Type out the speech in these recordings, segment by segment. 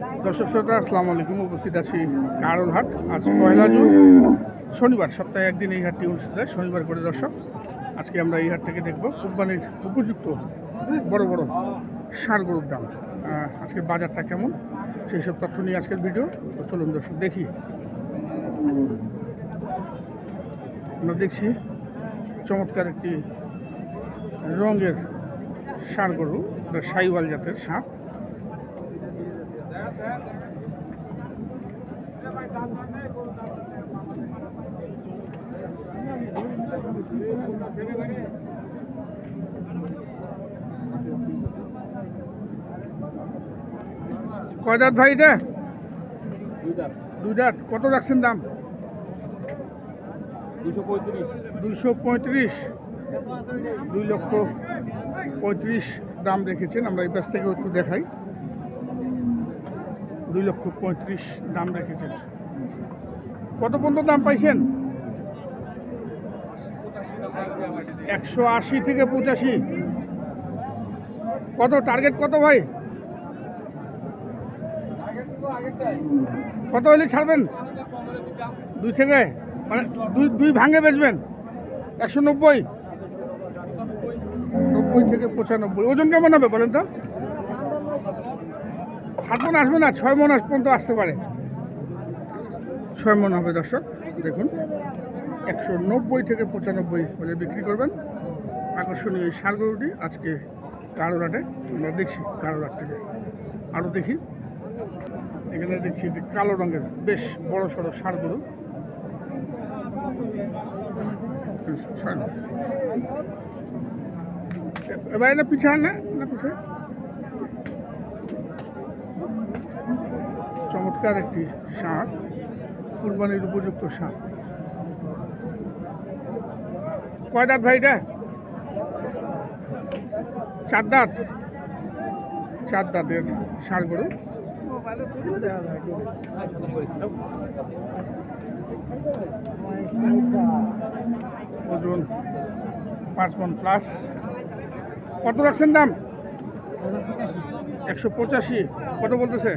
দর্শক শ্রোতা, আসসালামু আলাইকুম। উপস্থিত আছি কারোরহাট আজ পয়লা জুন, শনিবার, সপ্তাহে একদিন এই হাটটি অনুষ্ঠিত হয়, শনিবার করে দর্শক। আজকে আমরা এই হাট থেকে দেখব কোরবানির উপযুক্ত বড় বড় সার গরুর দাম। আজকের বাজারটা কেমন, সেই সব তথ্য নিয়ে আজকের ভিডিও। তো চলুন দর্শক, দেখি। আমরা দেখছি চমৎকার একটি রঙের ষাঁড় গরু সাইওয়াল জাতের সাপ কয় দাঁত ভাই এটা? দুই দাঁত। কত রাখছেন দাম? দুশো পঁয়ত্রিশ দুইশো পঁয়ত্রিশ। দুই লক্ষ পঁয়ত্রিশ দাম রেখেছেন। আমরা এই পাশ থেকে একটু দেখাই। দুই লক্ষ পঁয়ত্রিশ দাম রেখেছেন। কত পর্যন্ত দাম পাইছেন? একশো আশি থেকে পঁচাশি। কত? টার্গেট কত ভাই? কত হলে ছাড়বেন? দুই থেকে? মানে দুই দুই ভাঙে বেচবেন? একশো নব্বই? নব্বই থেকে পঁচানব্বই। ওজন কেমন হবে বলেন তো? সাত মন আসবে না, ছয় মন পর্যন্ত আসতে পারে। ছয় মন হবে দর্শক, দেখুন। একশো নব্বই থেকে পঁচানব্বই হলে বিক্রি করবেন। আকর্ষণীয় এই সার গরুটি আজকে কারোরাটে, আমরা দেখছি কারোরাট থেকে। আরও দেখি। এখানে দেখছি একটি কালো রঙের বেশ বড় সড়ো সার গরু এবার এটা পিছান না না পিছনে চমৎকার একটি সার কুরবানির উপযুক্ত সার কয় দাঁত ভাই এটা? চার দাঁত? চার দাঁতের সার গরু। ওজন পাঁচ মন প্লাস কত রাখছেন দাম? একশো পঁচাশি। কত বলতেছে?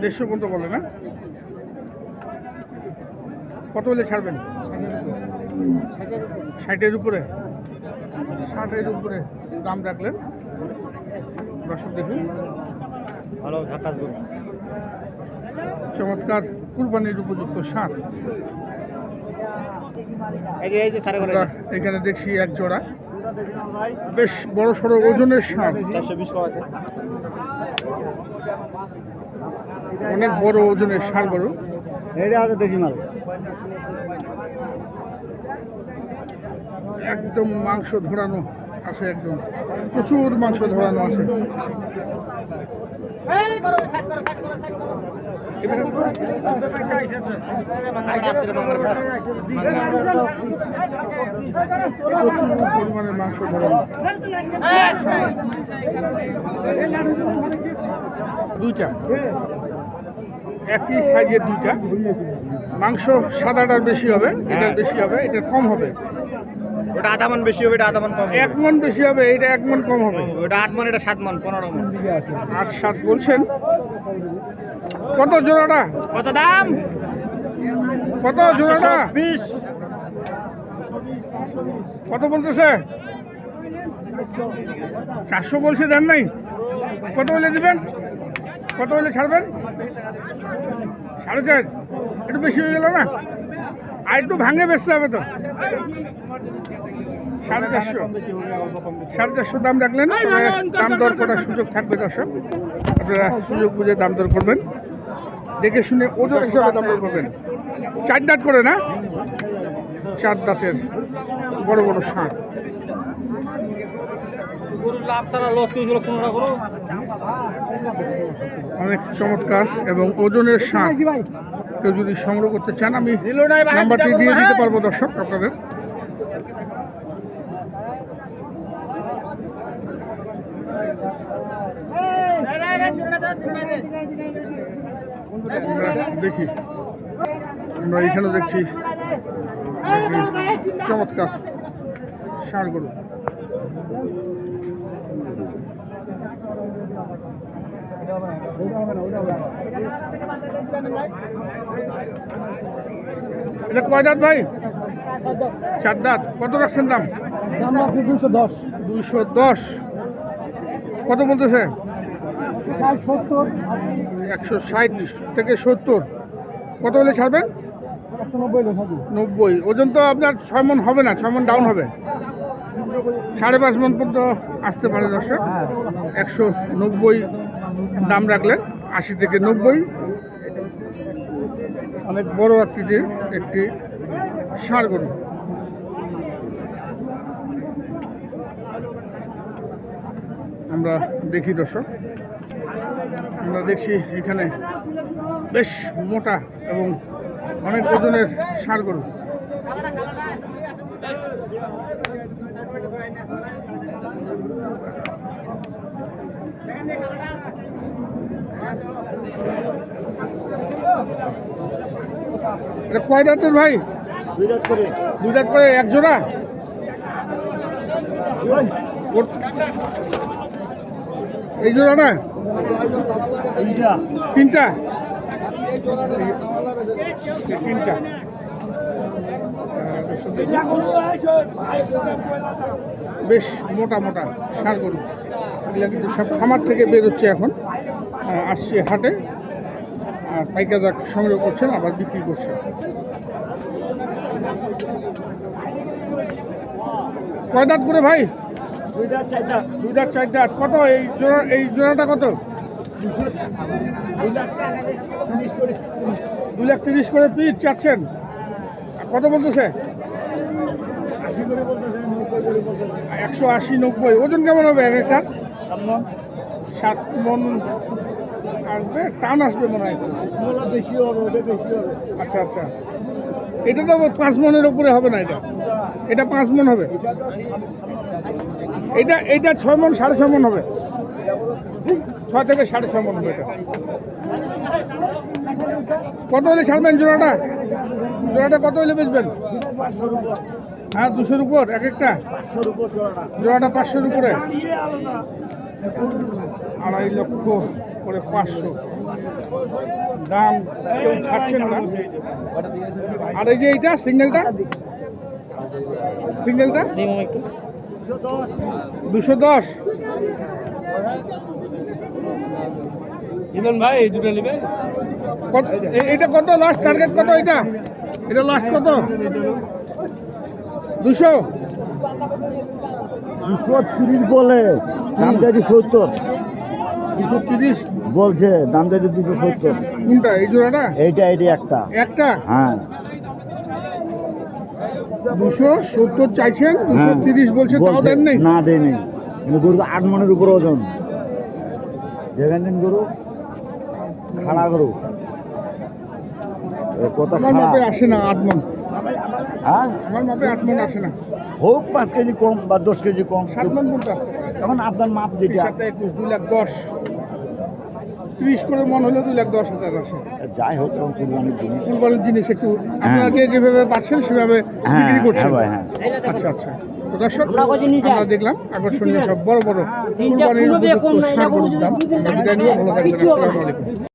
দেড়শো পর্যন্ত বলে না? কত হলে ছাড়বেন? ষাটের উপরে। ষাটের উপরে। দাম রাখলেন? দর্শক দেখুন। ভালো গরু। চমৎকার কুরবানির উপযুক্ত সার। এখানে দেখছি এক জোড়া। বেশ বড় সড়ো ওজনের সার চারশো বিশ পাওয়া আছে অনেক বড় ওজনের সার গরু এইটা আছে দেশি মাল একদম মাংস ধরানো আছে একদম প্রচুর মাংস ধরানো আছে প্রচুর পরিমাণে মাংস ধরানো দুইটা। একই সাইজের দুইটা। মাংস সাদাটার বেশি হবে এটার বেশি হবে এটার কম হবে। ওটা আধা মন বেশি হবে এটা আধা মন কম এক মন বেশি হবে এটা এক মন কম হবে। ওটা আট মন এটা সাত মন পনেরো মন আট সাত বলছেন। কত জোড়াটা? কত দাম? কত জোড়াটা? বিশ কত বলতেছে? চারশো বলছে দেন নাই। কত হলে দিবেন? কত হলে ছাড়বেন? সাড়ে চার। একটু বেশি হয়ে গেল না? আর একটু ভাঙে বেচতে হবে তো। সাড়ে চারশো। সাড়ে চারশো দাম রাখলেন দাম দর করার সুযোগ থাকবে দর্শক। আপনারা সুযোগ বুঝে দাম দর করবেন। দেখে শুনে ওজন হিসাবে দাম দর করবেন। চার দাঁত করে না? চার দাঁতের বড় বড় ষাঁড়। লাভ ছাড়া লস পনেরো করো। অনেক চমৎকার এবং ওজনের ষাঁড় কেউ যদি সংগ্রহ করতে চান, আমি নাম্বারটি দিয়ে দিতে। পারব দর্শক আপনাদের দেখি, আমরা এখানে দেখছি চমৎকার ষাঁড় গরু এটা কয় দাঁত ভাই? চার দাঁত। কত রাখছেন দাম? দাম আছে দুশো দশ। দুইশো দশ। কত বলতেছে? একশো ষাট থেকে সত্তর। কত হলে ছাড়বেন? নব্বই নব্বই। ওজন তো আপনার ছয় মন হবে না ছয় মন ডাউন হবে। সাড়ে পাঁচ মন পর্যন্ত আসতে পারে দর্শক। একশো নব্বই দাম রাখলেন আশি থেকে নব্বই। অনেক বড় আকৃতির একটি ষাঁড় গরু। আমরা দেখি দর্শক, আমরা দেখছি এখানে বেশ মোটা এবং অনেক ওজনের ষাঁড় গরু। এটা কয় দাঁতের ভাই? দুই লাখ করে। দুই দাঁত করে এক জোড়া? এই জোড়া না? তিনটা। তিনটা? বেশ মোটা মোটা সার গরু। এগুলো কিন্তু সব খামার থেকে বেরোচ্ছে এখন। আসছে হাটে আর পাইকাররা সংগ্রহ করছেন আবার বিক্রি করছেন। কয় দাঁত করে ভাই? দুই দাঁত চার দাঁত। কত? এই জোড়া এই জোড়াটা কত? দুই লাখ তিরিশ করে পিস। চাচ্ছেন। কত বলতেছে? একশো আশি নব্বই। ওজন কেমন হবে এক একটা? সাত মন আসবে? টান আসবে মনে হয় বেশি হবে ওটা বেশি হবে। আচ্ছা আচ্ছা। এটা তো পাঁচ মনের উপরে হবে না এটা? এটা পাঁচ মন হবে? এটা এটা ছয় মন সাড়ে ছয় মন হবে? ছয় থেকে সাড়ে ছয় মন হবে এটা। কত হলে ছাড়বেন জোড়াটা? জোড়াটা কত হলে বেচবেন? হ্যাঁ দুশোর উপর এক একটা? জোড়াটা। জোড়াটা পাঁচশোর উপরে? আড়াই লক্ষ। করে পাঁচশো। দাম কেউ ছাড়ছেন না। আর এই যে এইটা সিঙ্গেলটা? সিঙ্গেলটা? দুশো দশ। জীবন ভাই এই দুটো নেবে? এটা কত? লাস্ট টার্গেট কত এটা এটা লাস্ট কত? দুশো। দুশো তিরিশ বলে দাম সত্তর। দুশো তিরিশ? বলছে দাম চাইছে দুশো সত্তর। কোনটা? এই জোড়াটা? এইটা এইটা একটা। একটা? হ্যাঁ। দুশো সত্তর চাইছেন? দুশো হ্যাঁ। তিরিশ বলছে তাও দেন নেই? না দেয়নি গরু আট মনের উপর ওজন। যেখান দিন গরু। খাড়া গরু। আমার মাপে আসে না আট মন। হ্যাঁ? আমার মাপে আট মন আসে না। হোক পাঁচ কেজি কম বা দশ কেজি কম। সাত মন কোনটা? এখন আপনার মাপ যেটা। দুই লাখ দশ। ত্রিশ করে মন হলে দুই লাখ দশ হাজার আসে। যাই হোক এবং কুরবানির জিনিস। কুরবানির জিনিস একটু আপনারা যে যেভাবে পারছেন সেভাবে হ্যাঁ বিক্রি করছেন। হ্যাঁ হ্যাঁ। আচ্ছা আচ্ছা। তো দর্শক আমরা দেখলাম আকর্ষণীয় সব বড় বড় কুরবানির দাম। ভালো থাকবেন। আসসালামু আলাইকুম।